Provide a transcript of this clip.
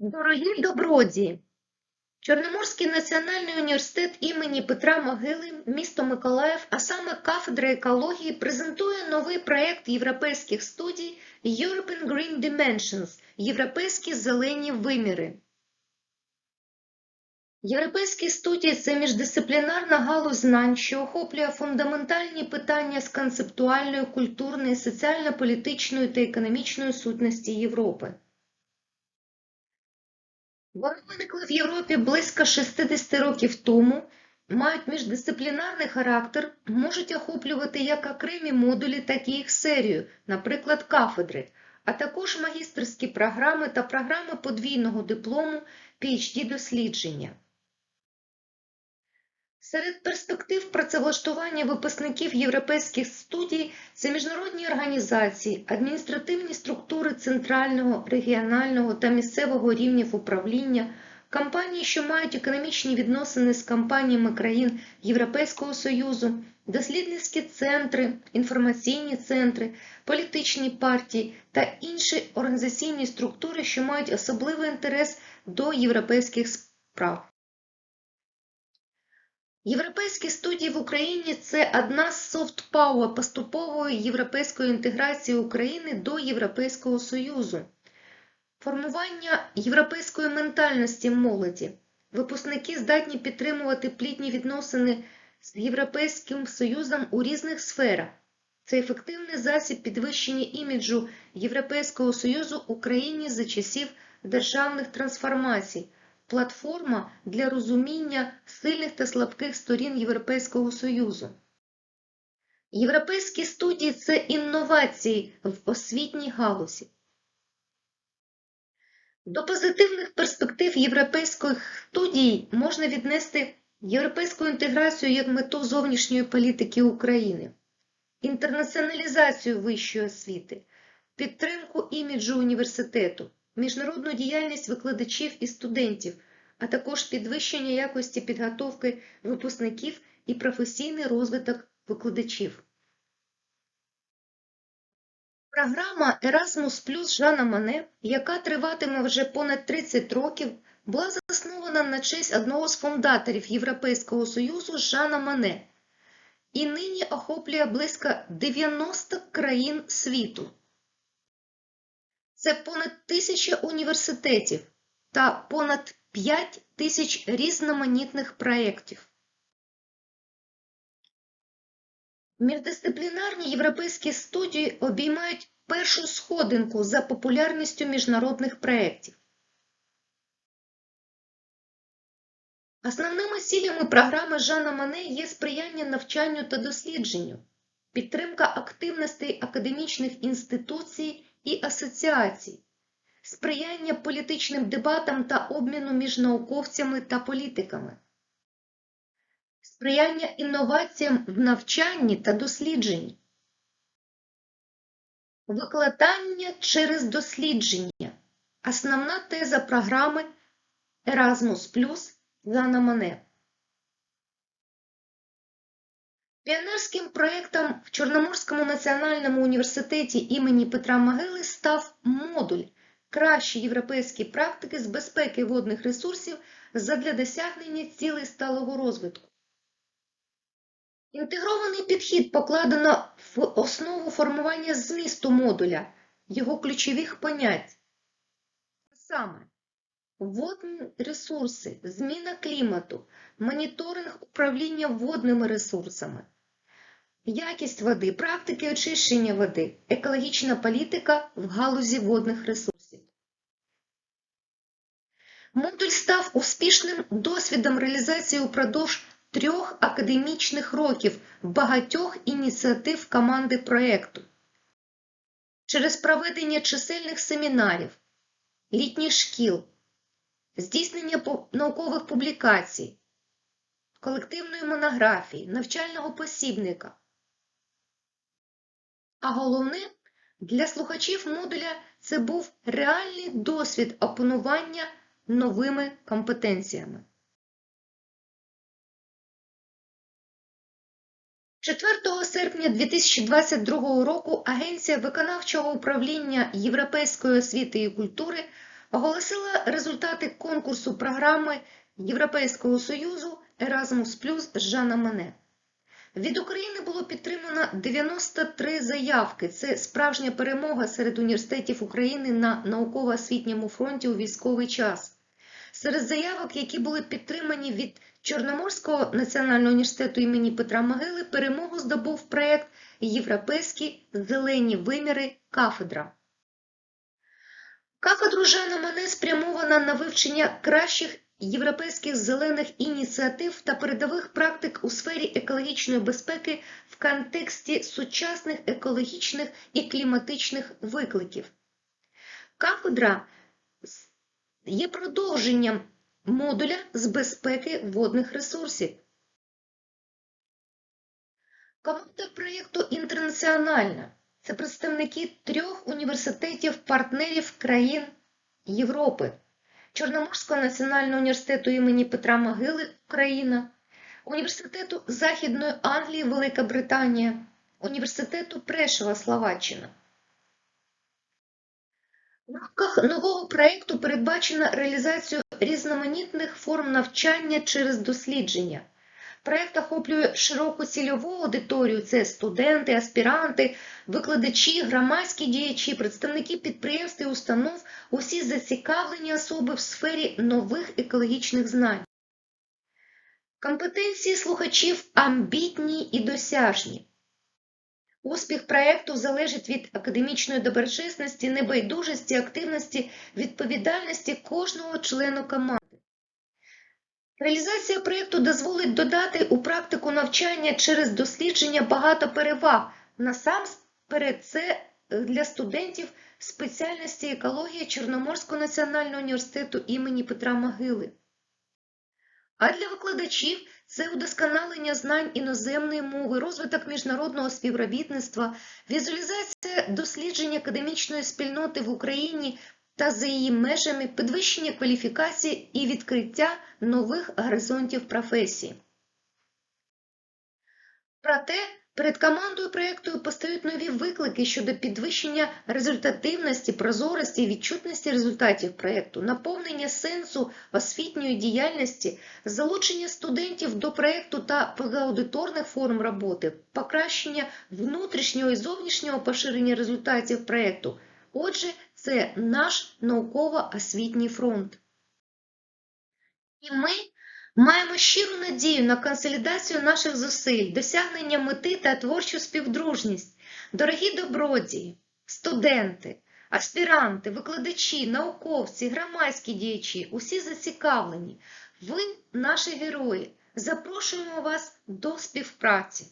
Дорогі добродії! Чорноморський національний університет імені Петра Могили, місто Миколаїв, а саме кафедра екології, презентує новий проєкт європейських студій European Green Dimensions – Європейські зелені виміри. Європейські студії – це міждисциплінарна галузь знань, що охоплює фундаментальні питання з концептуальної, культурної, соціально-політичної та економічної сутності Європи. Вони виникли в Європі близько 60 років тому, мають міждисциплінарний характер, можуть охоплювати як окремі модулі, так і їх серію, наприклад, кафедри, а також магістерські програми та програми подвійного диплому PhD-дослідження. Серед перспектив працевлаштування випускників європейських студій це міжнародні організації, адміністративні структури центрального, регіонального та місцевого рівнів управління, компанії, що мають економічні відносини з компаніями країн Європейського Союзу, дослідницькі центри, інформаційні центри, політичні партії та інші організаційні структури, що мають особливий інтерес до європейських справ. Європейські студії в Україні це одна з софт-пауер поступової європейської інтеграції України до Європейського Союзу, формування європейської ментальності молоді. Випускники здатні підтримувати плідні відносини з Європейським Союзом у різних сферах. Це ефективний засіб підвищення іміджу Європейського Союзу Україні за часів державних трансформацій платформа для розуміння сильних та слабких сторін Європейського Союзу. Європейські студії це інновації в освітній галузі. До позитивних перспектив європейських студій можна віднести європейську інтеграцію як мету зовнішньої політики України, інтернаціоналізацію вищої освіти, підтримку іміджу університету, міжнародну діяльність викладачів і студентів, а також підвищення якості підготовки випускників і професійний розвиток викладачів. Програма Erasmus Plus Жана Мане, яка триватиме вже понад 30 років, була заснована на честь одного з фундаторів Європейського Союзу Жана Мане і нині охоплює близько 90 країн світу. Це понад тисяча університетів та понад 5 тисяч різноманітних проєктів. Міждисциплінарні європейські студії обіймають першу сходинку за популярністю міжнародних проєктів. Основними цілями програми Жана Мане є сприяння навчанню та дослідженню, підтримка активностей академічних інституцій і асоціацій, сприяння політичним дебатам та обміну між науковцями та політиками, сприяння інноваціям в навчанні та дослідженні, викладання через дослідження. Основна теза програми Erasmus Plus Жана Піонерським проєктом в Чорноморському національному університеті імені Петра Могили став модуль кращі європейські практики з безпеки водних ресурсів задля досягнення цілей сталого розвитку. Інтегрований підхід покладено в основу формування змісту модуля, його ключових понять. Саме водні ресурси, зміна клімату, моніторинг управління водними ресурсами, якість води, практики очищення води, екологічна політика в галузі водних ресурсів. Модуль став успішним досвідом реалізації упродовж трьох академічних років багатьох ініціатив команди проєкту. Через проведення чисельних семінарів, літніх шкіл, здійснення наукових публікацій, колективної монографії, навчального посібника. А головне, для слухачів модуля це був реальний досвід опанування новими компетенціями. 4 серпня 2022 року Агенція виконавчого управління Європейської освіти і культури оголосила результати конкурсу програми Європейського Союзу Erasmus Plus Жана Мане. Від України було підтримано 93 заявки. Це справжня перемога серед університетів України на науково-освітньому фронті у військовий час. Серед заявок, які були підтримані від Чорноморського національного університету імені Петра Могили, перемогу здобув проєкт Європейські зелені виміри кафедра. Кафедру Жана Мане спрямована на вивчення кращих європейських зелених ініціатив та передових практик у сфері екологічної безпеки в контексті сучасних екологічних і кліматичних викликів. Кафедра є продовженням модуля з безпеки водних ресурсів. Команда проєкту інтернаціональна. Це представники трьох університетів-партнерів країн Європи. Чорноморського національного університету імені Петра Могили Україна, Університету Західної Англії Велика Британія, Університету Прешева Словаччина. В рамках нового проєкту передбачена реалізація різноманітних форм навчання через дослідження. Проєкт охоплює широку цільову аудиторію: це студенти, аспіранти, викладачі, громадські діячі, представники підприємств і установ, усі зацікавлені особи в сфері нових екологічних знань. Компетенції слухачів амбітні і досяжні. Успіх проєкту залежить від академічної доброчесності, небайдужості, активності, відповідальності кожного члену команди. Реалізація проєкту дозволить додати у практику навчання через дослідження багато переваг. Насамперед, це для студентів спеціальності екологія Чорноморського національного університету імені Петра Могили. А для викладачів це удосконалення знань іноземної мови, розвиток міжнародного співробітництва, візуалізація досліджень академічної спільноти в Україні та за її межами підвищення кваліфікації і відкриття нових горизонтів професії. Проте перед командою проєкту постають нові виклики щодо підвищення результативності, прозорості відчутності результатів проєкту, наповнення сенсу освітньої діяльності, залучення студентів до проєкту та позааудиторних форм роботи, покращення внутрішнього і зовнішнього поширення результатів проєкту. Отже, це наш науково-освітній фронт. І ми маємо щиру надію на консолідацію наших зусиль, досягнення мети та творчу співдружність. Дорогі добродії, студенти, аспіранти, викладачі, науковці, громадські діячі, усі зацікавлені. Ви наші герої. Запрошуємо вас до співпраці.